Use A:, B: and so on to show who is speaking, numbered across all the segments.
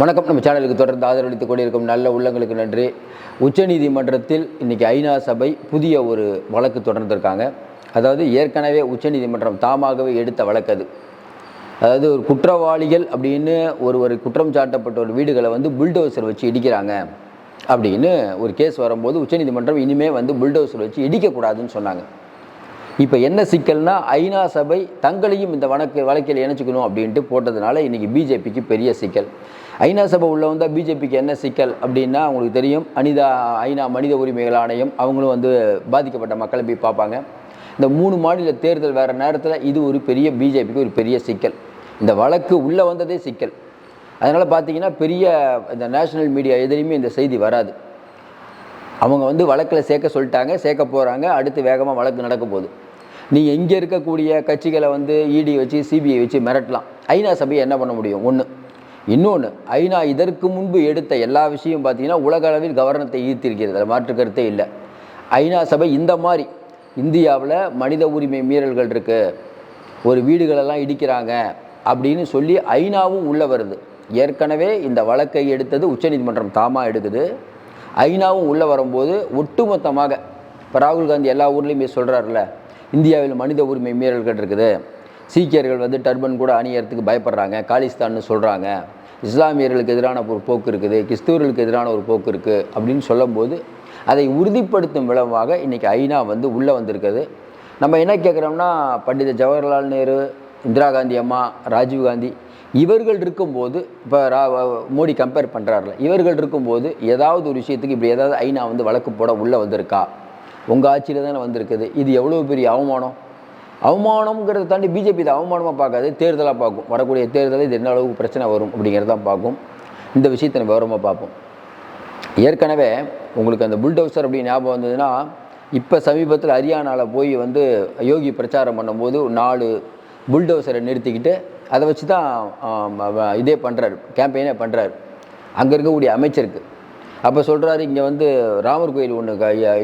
A: வணக்கம். நம்ம சேனலுக்கு தொடர்ந்து ஆதரவளித்துக் கொண்டிருக்கும் நல்ல உள்ளங்களுக்கு நன்றி. உச்சநீதிமன்றத்தில் இன்றைக்கி ஐநா சபை புதிய ஒரு வழக்கு தொடர்ந்திருக்காங்க. அதாவது ஏற்கனவே உச்சநீதிமன்றம் தாமாகவே எடுத்த வழக்கு அது. அதாவது ஒரு குற்றவாளிகள் அப்படின்னு ஒரு ஒரு குற்றம் சாட்டப்பட்ட ஒரு வீடுகளை வந்து புல்டோசர் வச்சு இடிக்கிறாங்க அப்படின்னு ஒரு கேஸ் வரும்போது உச்சநீதிமன்றம் இனிமேல் வந்து புல்டோசர் வச்சு இடிக்கக்கூடாதுன்னு சொன்னாங்க. இப்போ என்ன சிக்கல்னா ஐநா சபை தங்களையும் இந்த வழக்கு வழக்கில் இணைச்சிக்கணும் அப்படின்ட்டு போட்டதுனால இன்றைக்கி பிஜேபிக்கு பெரிய சிக்கல். ஐநா சபை உள்ள வந்தால் பிஜேபிக்கு என்ன சிக்கல் அப்படின்னா அவங்களுக்கு தெரியும் அனிதா ஐநா மனித உரிமைகள் ஆணையம் அவங்களும் வந்து பாதிக்கப்பட்ட மக்களை போய் பார்ப்பாங்க. இந்த மூணு மாநில தேர்தல் வேறு நேரத்தில் இது ஒரு பெரிய பிஜேபிக்கு ஒரு பெரிய சிக்கல். இந்த வழக்கு உள்ளே வந்ததே சிக்கல். அதனால் பார்த்தீங்கன்னா பெரிய இந்த நேஷனல் மீடியா எதிரையுமே இந்த செய்தி வராது. அவங்க வந்து வழக்கில் சேர்க்க சொல்லிட்டாங்க சேர்க்க போகிறாங்க அடுத்து வேகமாக வழக்கு நடக்க போகுது. நீங்கள் இங்கே இருக்கக்கூடிய கட்சிகளை வந்து இடி வச்சு சிபிஐ வச்சு மிரட்டலாம். ஐநா சபையை என்ன பண்ண முடியும்? ஒன்று இன்னொன்று ஐநா இதற்கு முன்பு எடுத்த எல்லா விஷயம் பார்த்தீங்கன்னா உலக அளவில் கவர்னத்தை ஈர்த்திருக்கிறது. அதில் மாற்று கருத்தே இல்லை. ஐநா சபை இந்த மாதிரி இந்தியாவில் மனித உரிமை மீறல்கள் இருக்குது ஒரு வீடுகளெல்லாம் இடிக்கிறாங்க அப்படின்னு சொல்லி ஐநாவும் உள்ளே வருது. ஏற்கனவே இந்த வழக்கை எடுத்தது உச்சநீதிமன்றம் தாமாக எடுக்குது. ஐநாவும் உள்ளே வரும்போது ஒட்டுமொத்தமாக இப்போ ராகுல் காந்தி எல்லா ஊர்லேயுமே சொல்கிறாருல இந்தியாவில் மனித உரிமை மீறல்கள் இருக்குது சீக்கியர்கள் வந்து டர்பன் கூட அணியறதுக்கு பயப்படுறாங்க. காலிஸ்தான்னு சொல்கிறாங்க இஸ்லாமியர்களுக்கு எதிரான ஒரு போக்கு இருக்குது. கிறிஸ்துவர்களுக்கு எதிரான ஒரு போக்கு இருக்குது அப்படின்னு சொல்லும்போது அதை உறுதிப்படுத்தும் விளமாக இன்றைக்கி ஐநா வந்து உள்ளே வந்திருக்குது. நம்ம என்ன கேட்குறோம்னா பண்டித ஜவஹர்லால் நேரு இந்திரா காந்தி அம்மா ராஜீவ் காந்தி இவர்கள் இருக்கும்போது இப்போ ரா மோடி கம்பேர் பண்ணுறாருல இவர்கள் இருக்கும்போது ஏதாவது ஒரு விஷயத்துக்கு இப்படி ஏதாவது ஐநா வந்து வழக்கு போட உள்ளே வந்திருக்கா? உங்கள் ஆட்சியில் தானே வந்திருக்குது. இது எவ்வளோ பெரிய அவமானம்? அவமானம்ங்கிறத தாண்டி பிஜேபி இதை அவமானமாக பார்க்காது தேர்தலாக பார்க்கும். வரக்கூடிய தேர்தலில் இது என்ன அளவுக்கு பிரச்சனை வரும் அப்படிங்கிறதான் பார்க்கும். இந்த விஷயத்தை நம்ம விவரமாக பார்ப்போம். ஏற்கனவே உங்களுக்கு அந்த புல்டோசர் அப்படி ஞாபகம் வந்ததுன்னா இப்போ சமீபத்தில் ஹரியானாவில் போய் வந்து யோகி பிரச்சாரம் பண்ணும்போது நாலு புல்டோசரை நிறுத்திக்கிட்டு அதை வச்சு தான் இதே பண்ணுறாரு கேம்பெயினே பண்ணுறாரு அங்கே இருக்கக்கூடிய அமைச்சருக்கு. அப்போ சொல்கிறாரு இங்கே வந்து ராமர் கோயில் ஒன்று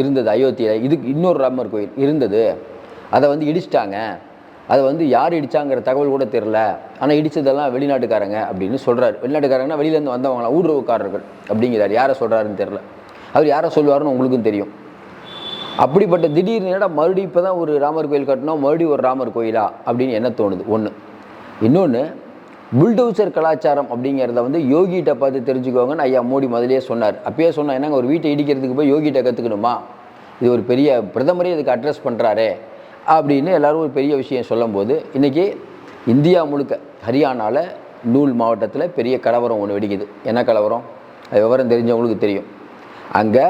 A: இருந்தது அயோத்தியில். இதுக்கு இன்னொரு ராமர் கோயில் இருந்தது. அதை வந்து இடிச்சிட்டாங்க. அதை வந்து யார் இடித்தாங்கிற தகவல் கூட தெரில ஆனால் இடித்ததெல்லாம் வெளிநாட்டுக்காரங்க அப்படின்னு சொல்கிறார் வெளிநாட்டுக்காரங்கன்னா வெளியிலேருந்து வந்தவங்களாம் ஊடுருவக்காரர்கள் அப்படிங்கிறார். யாரை சொல்கிறாருன்னு தெரில அவர் யாரை சொல்லுவாருன்னு உங்களுக்கும் தெரியும். அப்படிப்பட்ட திடீர்னு இடம் மறுபடியும் இப்போ தான் ஒரு ராமர் கோயில் கட்டினோம் மறுபடியும் ஒரு ராமர் கோயிலா அப்படின்னு என்ன தோணுது? ஒன்று இன்னொன்று புல்டோசர் கலாச்சாரம் அப்படிங்கிறத வந்து யோகிகிட்ட பார்த்து தெரிஞ்சுக்கோங்கன்னு ஐயா மோடி முதலே சொன்னார். அப்பயே சொன்னால் என்னங்க ஒரு வீட்டை இடிக்கிறதுக்கு போய் யோகிகிட்ட கற்றுக்கணுமா இது ஒரு பெரிய பிரதமரே இதுக்கு அட்ரஸ் பண்ணுறாரே அப்படின்னு எல்லோரும் ஒரு பெரிய விஷயம் சொல்லும்போது இன்றைக்கி இந்தியா முழுக்க ஹரியானாவில் நூல் மாவட்டத்தில் பெரிய கலவரம் ஒன்று வெடிக்குது. என்ன கலவரம்? அது விவரம் தெரிஞ்சவங்களுக்கு தெரியும். அங்கே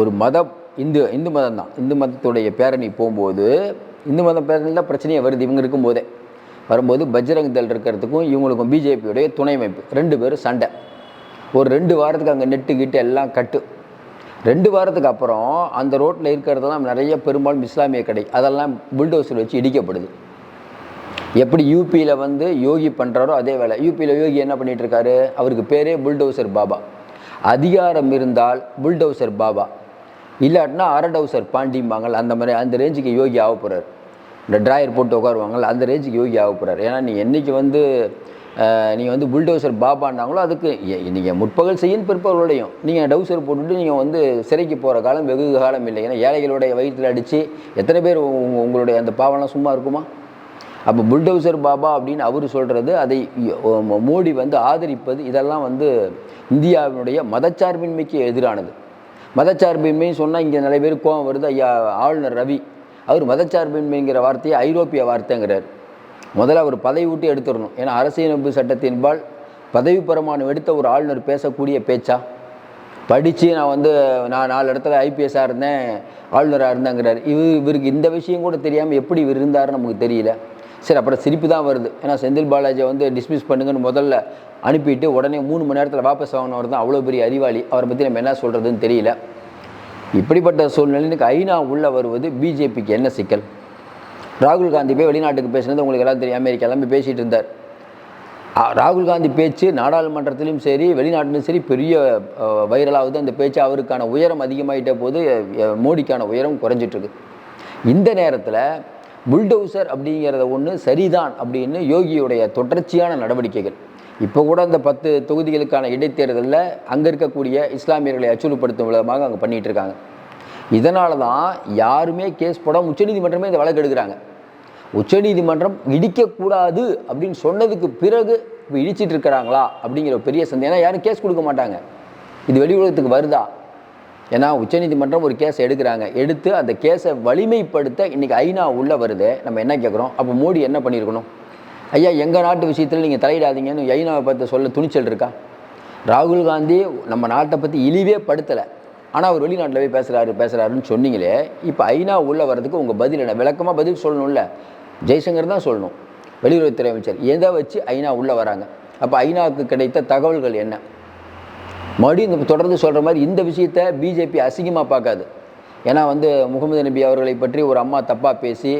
A: ஒரு மதம் இந்து இந்து மதம் தான் இந்து மதத்துடைய பேரணி போகும்போது இந்து மதம் பேரணியில் தான் பிரச்சனையே வருது. இவங்க இருக்கும்போதே. வரும்போது பஜ்ரங் தள் இருக்கிறதுக்கும் இவங்களுக்கும் பிஜேபியுடைய துணை அமைப்பு. ரெண்டு பேரும் சண்டை. ஒரு ரெண்டு வாரத்துக்கு அங்கே நெட்டு கிட்டு எல்லாம் கட்டு. ரெண்டு வாரத்துக்கு அப்புறம் அந்த ரோட்டில் இருக்கிறதெல்லாம் நிறைய பெரும்பாலும் இஸ்லாமிய கடை. அதெல்லாம் புல்டோசர் வச்சு இடிக்கப்படுது. எப்படி யூபியில் வந்து யோகி பண்ணுறாரோ அதே வேலை. யூபியில் யோகி என்ன பண்ணிகிட்டு இருக்காரு? அவருக்கு பேரே புல்டோசர் பாபா. அதிகாரம் இருந்தால் புல்டோசர் பாபா. இல்லாட்டினா அரடவுசர் பாண்டிம்பாங்கள் அந்த மாதிரி அந்த ரேஞ்சுக்கு யோகி ஆக போகிறார் இந்த ட்ராயர் போட்டு உட்காருவாங்கள்ல அந்த ரேஞ்சுக்கு யோகி ஆக போகிறார் ஏன்னா நீ என்றைக்கு வந்து நீங்கள் வந்து புல்டோசர் பாபான்னாங்களோ அதுக்கு நீங்கள் முற்பகல் செய்யும் பிற்பகலோடையும் நீங்கள் டவுசர் போட்டுட்டு நீங்கள் வந்து சிறைக்கு போகிற காலம் வெகு காலம் இல்லை. ஏன்னா ஏழைகளுடைய வயிற்றில் அடித்து எத்தனை பேர் உங்களுடைய அந்த பாவம்லாம் சும்மா இருக்குமா? அப்போ புல்டோசர் பாபா அப்படின்னு அவர் சொல்கிறது அதை மோடி வந்து ஆதரிப்பது இதெல்லாம் வந்து இந்தியாவினுடைய மதச்சார்பின்மைக்கு எதிரானது. மதச்சார்பின்மைன்னு சொன்னால் இங்கே நிறைய பேர் கோவம் வருது. ஐயா ஆளுநர் ரவி அவர் மதச்சார்பின்மைங்கிற வார்த்தையை ஐரோப்பிய வார்த்தைங்கிறார். முதல்ல அவர் பதவி விட்டு எடுத்துடணும். ஏன்னா அரசியலமைப்பு சட்டத்தின்பால் பதவி பிரமாணம் எடுத்த ஒரு ஆளுநர் பேசக்கூடிய பேச்சா? படித்து நான் வந்து நான் நாலு இடத்துல ஐபிஎஸ்ஸாக இருந்தேன் ஆளுநராக இருந்தேங்கிறார். இவர் இவருக்கு இந்த விஷயம் கூட தெரியாமல் எப்படி இவர் இருந்தாருன்னு நமக்கு தெரியல. சரி அப்புறம் சிரிப்பு தான் வருது. ஏன்னா செந்தில் பாலாஜியை வந்து டிஸ்மிஸ் பண்ணுங்கன்னு முதல்ல அனுப்பிட்டு உடனே மூணு மணி நேரத்தில் வாபஸ் வாங்கினவர் தான் அவ்வளோ பெரிய அறிவாளி. அவரை பற்றி நம்ம என்ன சொல்கிறதுன்னு தெரியல. இப்படிப்பட்ட சூழ்நிலைக்கு ஐநா உள்ளே வருவது பிஜேபிக்கு என்ன சிக்கல்? ராகுல் காந்தி போய் வெளிநாட்டுக்கு பேசினது உங்களுக்கு எல்லாம் தெரியும். அமெரிக்கா எல்லாமே பேசிகிட்டு இருந்தார். ராகுல் காந்தி பேச்சு நாடாளுமன்றத்திலும் சரி வெளிநாட்டிலும் சரி பெரிய வைரலாகுது அந்த பேச்சு அவருக்கான உயரம் அதிகமாகிட்ட போது மோடிக்கான உயரம் குறைஞ்சிட்ருக்கு இந்த நேரத்தில் புல்டோசர் அப்படிங்கிறத ஒன்று சரிதான் அப்படின்னு யோகியுடைய தொடர்ச்சியான நடவடிக்கைகள். இப்போ கூட அந்த பத்து தொகுதிகளுக்கான இடைத்தேர்தலில் அங்கே இருக்கக்கூடிய இஸ்லாமியர்களை அச்சுறுப்படுத்தும் விதமாக அங்கே பண்ணிகிட்டு இருக்காங்க. இதனால தான் யாருமே கேஸ் போடாம உச்சநீதிமன்றமே இந்த வழக்கு எடுக்கிறாங்க. உச்சநீதிமன்றம் இடிக்கக்கூடாது அப்படின்னு சொன்னதுக்கு பிறகு இப்போ இடிச்சிட்டு இருக்கிறாங்களா அப்படிங்கிற பெரிய சந்தேகம். ஏன்னா யாரும் கேஸ் கொடுக்க மாட்டாங்க. இது வெளி உலகத்துக்கு வருதா? ஏன்னா உச்சநீதிமன்றம் ஒரு கேஸை எடுக்கிறாங்க. எடுத்து அந்த கேஸை வலிமைப்படுத்த இன்றைக்கி ஐநா உள்ளே வருது. நம்ம என்ன கேட்குறோம் அப்போ மோடி என்ன பண்ணியிருக்கணும்? ஐயா எங்கள் நாட்டு விஷயத்தில் நீங்கள் தலையிடாதீங்கன்னு ஐநாவை பார்த்து சொல்ல துணிச்சல் இருக்கா? ராகுல் காந்தி நம்ம நாட்டை பற்றி இழிவே படுத்தலை. ஆனால் அவர் வெளிநாட்டில் போய் பேசுகிறாரு பேசுகிறாருன்னு சொன்னீங்களே இப்போ ஐநா உள்ளே வர்றதுக்கு உங்கள் பதில் என்ன? விளக்கமாக பதில் சொல்லணும்ல? ஜெய்சங்கர் தான் சொல்லணும். வெளியுறவுத்துறை அமைச்சர். எதை வச்சு ஐநா உள்ளே வராங்க? அப்போ ஐநாவுக்கு கிடைத்த தகவல்கள் என்ன? மறுபடியும் இந்த தொடர்ந்து சொல்கிற மாதிரி இந்த விஷயத்தை பிஜேபி அசிங்கமாக பார்க்காது. ஏன்னா வந்து முகமது நபி அவர்களை பற்றி ஒரு அம்மா தப்பாக பேசி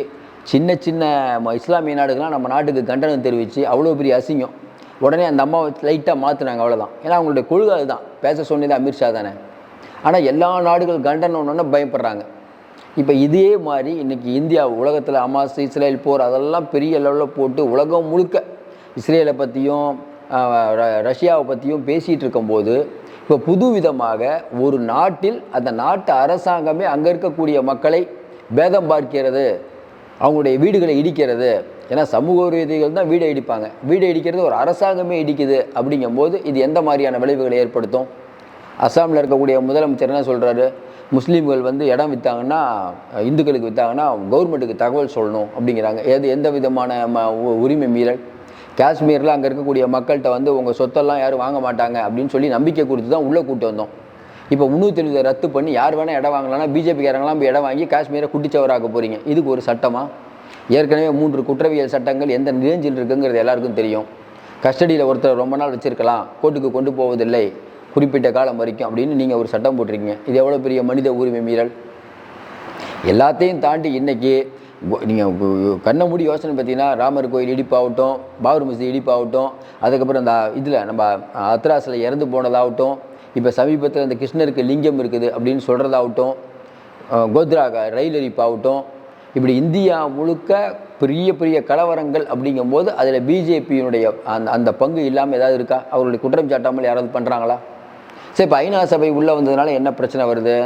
A: சின்ன சின்ன ம- இஸ்லாமிய நாடுகள்லாம் நம்ம நாட்டுக்கு கண்டனம் தெரிவித்து அவ்வளோ பெரிய அசிங்கம். உடனே அந்த அம்மாவை லைட்டாக மாற்றினாங்க அவ்வளோதான் ஏன்னா அவங்களுடைய கொள்கை அதுதான் பேச சொன்னது அமித்ஷா தானே. ஆனால் எல்லா நாடுகள் கண்டனம்னு பயப்படுறாங்க. இப்போ இதே மாதிரி இன்னைக்கு இந்தியா உலகத்தில் அமாஸ் இஸ்ரேல் போர் அதெல்லாம் பெரிய லெவலில் போட்டு உலகம் முழுக்க இஸ்ரேலை பற்றியும் ரஷ்யாவை பற்றியும் பேசிகிட்டு இருக்கும்போது இப்போ புது விதமாக ஒரு நாட்டில் அந்த நாட்டு அரசாங்கமே அங்கே இருக்கக்கூடிய மக்களை பேதம் பார்க்கிறது. அவங்களுடைய வீடுகளை இடிக்கிறது. ஏன்னா சமூக விரோதிகள் தான் வீடை இடிப்பாங்க. வீடை இடிக்கிறது ஒரு அரசாங்கமே இடிக்குது அப்படிங்கும்போது இது எந்த மாதிரியான விளைவுகளை ஏற்படுத்தும்? அஸ்ஸாமில் இருக்கக்கூடிய முதலமைச்சர் என்ன சொல்கிறாரு முஸ்லீம்கள் வந்து இடம் விற்றாங்கன்னா இந்துக்களுக்கு விற்றாங்கன்னா கவர்மெண்ட்டுக்கு தகவல் சொல்லணும் அப்படிங்கிறாங்க. எது எந்த விதமான ம உ- உரிமை மீறல்? காஷ்மீரில் அங்கே இருக்கக்கூடிய மக்கள்கிட்ட வந்து உங்கள் சொத்தெல்லாம் யாரும் வாங்க மாட்டாங்க அப்படின்னு சொல்லி நம்பிக்கை கொடுத்து தான் உள்ளே கூட்டு வந்தோம். இப்போ முந்நூற்றி எழுபது ரத்து பண்ணி யார் வேணால் இடம் வாங்கலாம்னா பிஜேபிக்காரங்களாம் போய் இடம் வாங்கி காஷ்மீரை குட்டிச்சவராக்க போகிறீங்க இதுக்கு ஒரு சட்டமா? ஏற்கனவே மூன்று குற்றவியல் சட்டங்கள் எந்த ரேஞ்சில் இருக்குங்கிறது எல்லாருக்கும் தெரியும். கஸ்டடியில் ஒருத்தர் ரொம்ப நாள் வச்சுருக்கலாம் கோர்ட்டுக்கு கொண்டு போவதில்லை குறிப்பிட்ட காலம் வரைக்கும் அப்படின்னு நீங்கள் ஒரு சட்டம் போட்டிருக்கீங்க. இது எவ்வளோ பெரிய மனித உரிமை மீறல்? எல்லாத்தையும் தாண்டி இன்றைக்கி நீங்கள் கண்ண மூடி யோசனை பார்த்தீங்கன்னா ராமர் கோயில் இடிப்பாகட்டும் பாபர் மசூதி இடிப்பாகட்டும் அதுக்கப்புறம் இந்த இதில் நம்ம அத்ராஸில் இறந்து போனதாகட்டும் இப்போ சமீபத்தில் இந்த கிருஷ்ணருக்கு லிங்கம் இருக்குது அப்படின்னு சொல்கிறதாகட்டும் கோத்ராக ரயில் எரிப்பாகட்டும் இப்படி இந்தியா முழுக்க பெரிய பெரிய கலவரங்கள் அப்படிங்கும்போது அதில் பிஜேபியினுடைய அந்த அந்த பங்கு இல்லாமல் ஏதாவது இருக்கா? அவர்களுடைய குற்றம் சாட்டாமல் யாராவது பண்ணுறாங்களா சரி இப்போ ஐநா சபை உள்ளே வந்ததுனால என்ன பிரச்சனை வருது?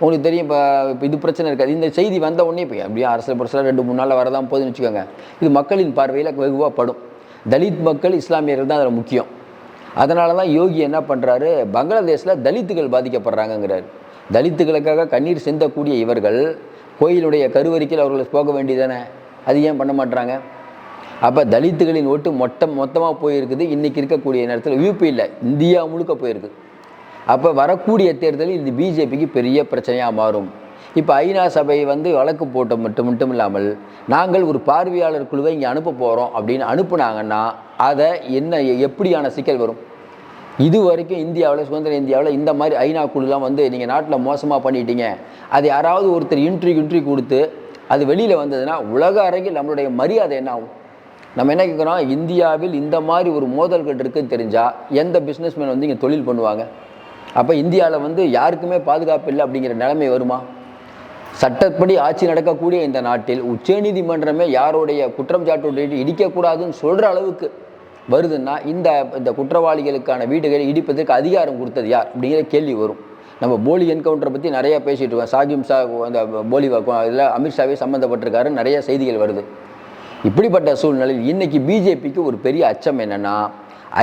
A: உங்களுக்கு தெரியும் இப்போ இப்போ இது பிரச்சனை இருக்காது. இந்த செய்தி வந்த உடனே இப்போ அப்படியே அரசியல் பிரச்சனை ரெண்டு மூணு நாளில் வரதான் போதுன்னு வச்சுக்கோங்க. இது மக்களின் பார்வையில் வெகுவாக படும். தலித் மக்கள் இஸ்லாமியர்கள் தான் அதில் முக்கியம். அதனால தான் யோகி என்ன பண்ணுறாரு பங்களாதேஷில் தலித்துகள் பாதிக்கப்படுறாங்கங்கிறார். தலித்துகளுக்காக கண்ணீர் சிந்தக்கூடிய இவர்கள் கோயிலுடைய கருவறைக்கில் அவர்கள் போக வேண்டியதானே அது ஏன் பண்ண மாட்றாங்க? அப்போ தலித்துகளின் ஓட்டு மொத்தம் மொத்தமாக போயிருக்குது. இன்றைக்கி இருக்கக்கூடிய நேரத்தில் யூபி இல்லை. இந்தியா முழுக்க போயிருக்கு. அப்போ வரக்கூடிய தேர்தலில் இது பிஜேபிக்கு பெரிய பிரச்சனையாக மாறும். இப்போ ஐநா சபை வந்து வழக்கு போட்ட மட்டும் மட்டும் இல்லாமல் நாங்கள் ஒரு பார்வையாளர் குழுவை இங்கே அனுப்ப போகிறோம் அப்படின்னு அனுப்புனாங்கன்னா அதை என்ன எப்படியான சிக்கல் வரும்? இது வரைக்கும் இந்தியாவில் சுதந்திர இந்தியாவில் இந்த மாதிரி ஐநா குழுலாம் வந்து நீங்கள் நாட்டில் மோசமாக பண்ணிட்டீங்க. அது யாராவது ஒருத்தர் இன்ட்ரி இன்ட்ரி கொடுத்து அது வெளியில் வந்ததுன்னா உலக அரங்கில் நம்மளுடைய மரியாதை என்ன ஆகும்? நம்ம என்ன கேட்குறோம்? இந்தியாவில் இந்த மாதிரி ஒரு மோதல்கள் இருக்குதுன்னு தெரிஞ்சால் எந்த பிஸ்னஸ்மேன் வந்து இங்கே தொழில் பண்ணுவாங்க? அப்போ இந்தியாவில் வந்து யாருக்குமே பாதுகாப்பு இல்லை அப்படிங்கிற நிலைமை வருமா? சட்டப்படி ஆட்சி நடக்கக்கூடிய இந்த நாட்டில் உச்சநீதிமன்றமே யாருடைய குற்றம் சாட்டு இடிக்கக்கூடாதுன்னு சொல்கிற அளவுக்கு வருதுன்னா இந்த இந்த குற்றவாளிகளுக்கான வீடுகளை இடிப்பதற்கு அதிகாரம் கொடுத்தது யார் அப்படிங்கிற கேள்வி வரும். நம்ம போலி என்கவுண்டரை பற்றி நிறையா பேசிகிட்டு இருக்கோம். சாகிம் சா அந்த போலி இதில் அமித்ஷாவே சம்மந்தப்பட்டிருக்காரு நிறைய செய்திகள் வருது. இப்படிப்பட்ட சூழ்நிலையில் இன்றைக்கி பிஜேபிக்கு ஒரு பெரிய அச்சம் என்னென்னா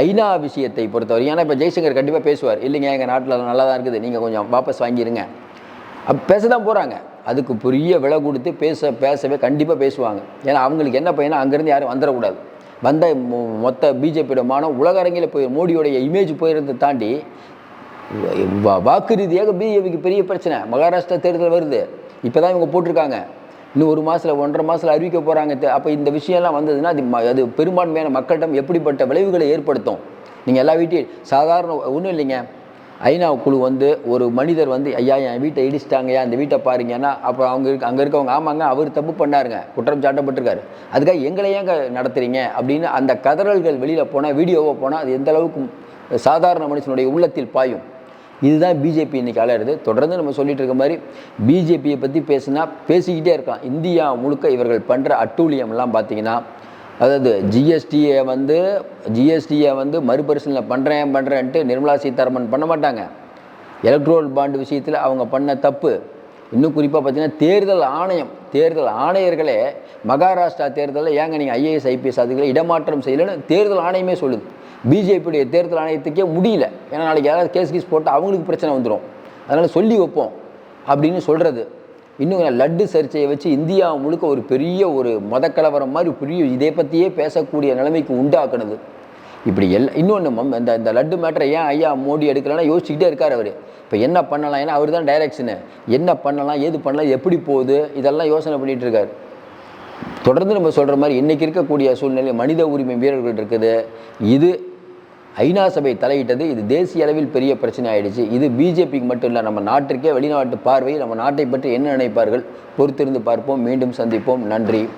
A: ஐநா விஷயத்தை பொறுத்தவரை ஏன்னா இப்போ ஜெய்சங்கர் கண்டிப்பாக பேசுவார். இல்லைங்க எங்கள் நாட்டில் நல்லா தான் இருக்குது. நீங்கள் கொஞ்சம் வாபஸ் வாங்கிடுங்க அப்போ பேச தான் போகிறாங்க அதுக்கு பெரிய விலை கொடுத்து பேச பேசவே கண்டிப்பாக பேசுவாங்க. ஏன்னா அவங்களுக்கு என்ன பையனா அங்கேருந்து யாரும் வந்துடக்கூடாது. வந்த மொ- மொத்த பிஜேபியோட மானம் உலக அரங்கில் போய் மோடியோடைய இமேஜ் போயிருந்ததை தாண்டி வாக்கு ரீதியாக பிஜேபிக்கு பெரிய பிரச்சனை. மகாராஷ்டிரா தேர்தல் வருது. இப்போ தான் இவங்க போட்டிருக்காங்க. இன்னும் ஒரு மாதத்தில் ஒன்றரை மாதத்தில் அறிவிக்க போகிறாங்க அப்போ இந்த விஷயம்லாம் வந்ததுன்னா அது ம- அது பெரும்பான்மையான மக்களிடம் எப்படிப்பட்ட விளைவுகளை ஏற்படுத்தும்? நீங்கள் எல்லா வீட்டையும் சாதாரண ஒன்றும் இல்லைங்க. ஐநா குழு வந்து ஒரு மனிதர் வந்து ஐயா என் வீட்டை இடிச்சிட்டாங்கய்யா அந்த வீட்டை பாருங்கன்னா அப்போ அவங்க இருக்க அங்கே இருக்கவங்க ஆமாங்க அவர் தப்பு பண்ணாருங்க குற்றம் சாட்டப்பட்டிருக்காரு. அதுக்காக எங்களை ஏங்க நடத்துறீங்க? அப்படின்னு அந்த கதறல்கள் வெளியில் போனால் வீடியோவை போனால் அது எந்த அளவுக்கு சாதாரண மனுஷனுடைய உள்ளத்தில் பாயும். இதுதான் பிஜேபி இன்னைக்கு அலருது தொடர்ந்து நம்ம சொல்லிட்டு இருக்க மாதிரி பிஜேபியை பற்றி பேசுனா பேசிக்கிட்டே இருக்கலாம். இந்தியா முழுக்க இவர்கள் பண்ணுற அட்டூழியம்லாம் பார்த்தீங்கன்னா அதாவது ஜிஎஸ்டியை வந்து ஜிஎஸ்டியை வந்து மறுபரிசீலனை பண்ணுறேன் பண்ணுறேன்ட்டு நிர்மலா சீதாராமன் பண்ண மாட்டாங்க. எலக்ட்ரோல் பாண்டு விஷயத்தில் அவங்க பண்ண தப்பு. இன்னும் குறிப்பாக பார்த்தீங்கன்னா தேர்தல் ஆணையம் தேர்தல் ஆணையர்களே மகாராஷ்டிரா தேர்தலில் ஏங்க நீங்கள் ஐஏஎஸ் ஐபிஎஸ் அதுகளை இடமாற்றம் செய்யலைன்னு தேர்தல் ஆணையமே சொல்லுது. பிஜேபியுடைய தேர்தல் ஆணையத்துக்கே முடியல. ஏன்னா நாளைக்கு யாராவது கேஸ் கீஸ் போட்டால் அவங்களுக்கு பிரச்சனை வந்துடும் அதனால் சொல்லி வைப்போம் அப்படின்னு சொல்கிறது இன்னும் லட்டு சர்ச்சையை வச்சு இந்தியா முழுக்க ஒரு பெரிய ஒரு மதக்கலவரம் மாதிரி பெரிய இதை பற்றியே பேசக்கூடிய நிலைமைக்கு உண்டாக்குனது. இப்படி எல் இன்னொன்று மம் இந்த இந்த லட்டு மேட்டரை ஏன் ஐயா மோடி எடுக்கலைன்னா யோசிச்சுக்கிட்டே இருக்கார் அவர். இப்போ என்ன பண்ணலாம்? ஏன்னா அவர் தான் டைரக்ஷனு என்ன பண்ணலாம்? ஏது பண்ணலாம்? எப்படி போகுது? இதெல்லாம் யோசனை பண்ணிகிட்டு இருக்கார். தொடர்ந்து நம்ம சொல்கிற மாதிரி இன்றைக்கி இருக்கக்கூடிய சூழ்நிலை மனித உரிமை வீரர்கள் இருக்குது. இது ஐநா சபை தலையிட்டது இது தேசிய அளவில் பெரிய பிரச்சனை ஆயிடுச்சு இது பிஜேபிக்கு மட்டும் இல்லை நம்ம நாட்டிற்கே வெளிநாட்டு பார்வை நம்ம நாட்டை பற்றி என்ன நினைப்பார்கள்? பொறுத்திருந்து பார்ப்போம். மீண்டும் சந்திப்போம். நன்றி.